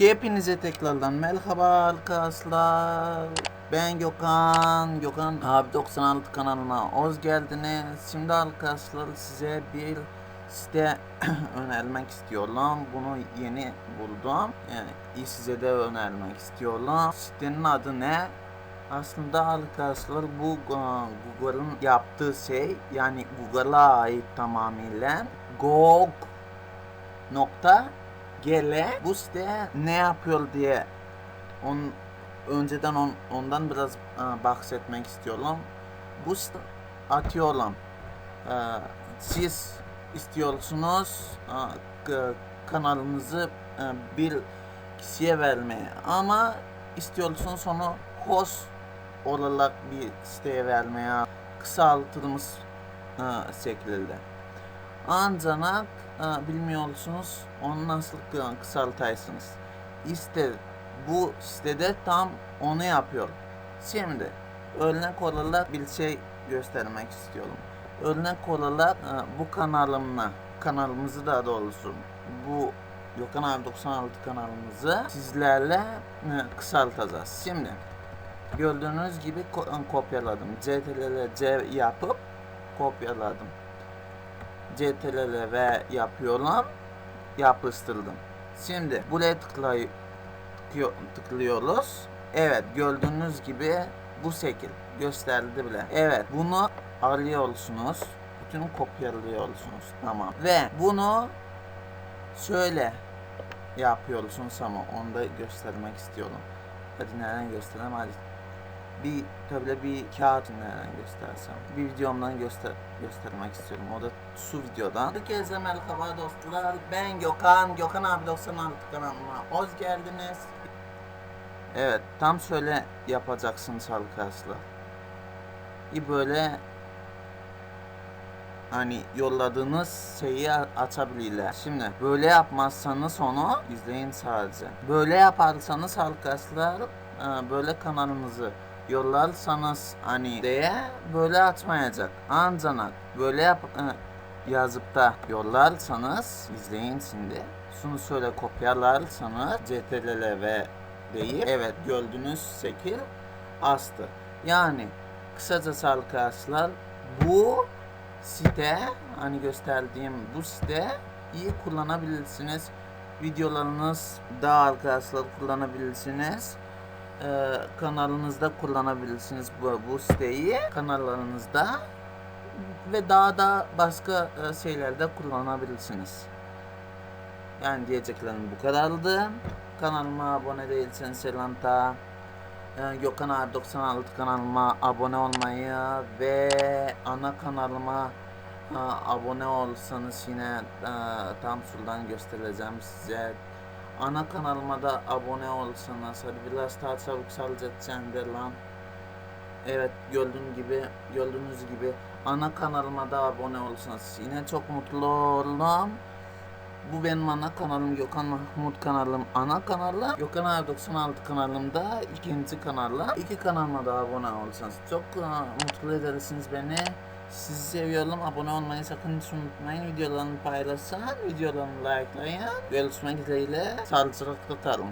Hepinize tekrardan merhaba arkadaşlar. Ben Gökhan. Gökhan abi 96 kanalına hoş geldiniz. Şimdi arkadaşlar size bir site önermek istiyorum. Bunu yeni buldum. Yani size de önermek istiyorum. Sitenin adı ne? Aslında arkadaşlar bu e, Google'ın yaptığı şey yani Google'a ait tamamıyla Gog nokta gele bu site ne yapıyor diye on, önceden on, ondan biraz e, bahsetmek istiyorum. Bu site atıyorum. E, siz istiyorsunuz e, kanalınızı e, bir kişiye vermeye ama istiyorsunuz onu host olarak bir siteye vermeye kısaltılmış e, şekilde. Ancak bilmiyorsunuz onu nasıl kı- kısaltaysınız. İşte bu sitede tam onu yapıyor. Şimdi örnek olarak bir şey göstermek istiyorum. Örnek olarak bu kanalımla, kanalımızı daha doğrusu bu Gökhan abi 96 kanalımızı sizlerle kısaltacağız. Şimdi gördüğünüz gibi ko- kopyaladım. CTRL C yapıp kopyaladım. CTRL ve yapıyorum. Yapıştırdım. Şimdi buraya tıklay tıklıyor- tıklıyoruz. Evet gördüğünüz gibi bu şekil gösterdi bile. Evet bunu alıyorsunuz. Bütün kopyalıyorsunuz. Tamam. Ve bunu şöyle yapıyorsunuz ama onu da göstermek istiyorum. Hadi nereden göstereyim hadi. Bir tabii bir kağıt nereden göstersem. Bir videomdan göster göstermek istiyorum. O da şu videodan. Herkese merhaba dostlar. Ben Gökhan. Gökhan abi 96 kanalıma hoş geldiniz. Evet tam şöyle yapacaksınız arkadaşlar. Bir böyle hani yolladığınız şeyi a- açabilirler. Şimdi böyle yapmazsanız onu izleyin sadece. Böyle yaparsanız arkadaşlar e, böyle kanalınızı yollarsanız hani diye böyle atmayacak. Ancak böyle yap e, yazıp da yollarsanız izleyin şimdi. Şunu şöyle kopyalarsanız CTRL ve deyip evet gördüğünüz şekil astı. Yani kısacası arkadaşlar bu site hani gösterdiğim bu site iyi kullanabilirsiniz. Videolarınız da arkadaşlar kullanabilirsiniz. Ee, kanalınızda kullanabilirsiniz bu, bu siteyi kanallarınızda ve daha da başka e, şeylerde kullanabilirsiniz. Yani diyeceklerim bu kadardı. Kanalıma abone değilseniz Selanta ee, Gökhan abi 96 kanalıma abone olmayı ve ana kanalıma e, abone olsanız yine e, tam şuradan göstereceğim size. Ana kanalıma da abone olsanız hadi biraz daha çabuk salacaksındır lan. Evet gördüğün gibi gördüğünüz gibi ana kanalıma da abone olsanız yine çok mutlu olurum. Bu benim ana kanalım Gökhan Mahmut kanalım ana kanalı. Gökhan abi 96 kanalımda ikinci kanalla. İki kanalıma da abone olsanız çok mutlu edersiniz beni. Sizi seviyorum. Abone olmayı sakın hiç unutmayın. Videolarımı paylaşın. Videolarımı likelayın. Görüşmek dileğiyle. Sağlıcakla kalın.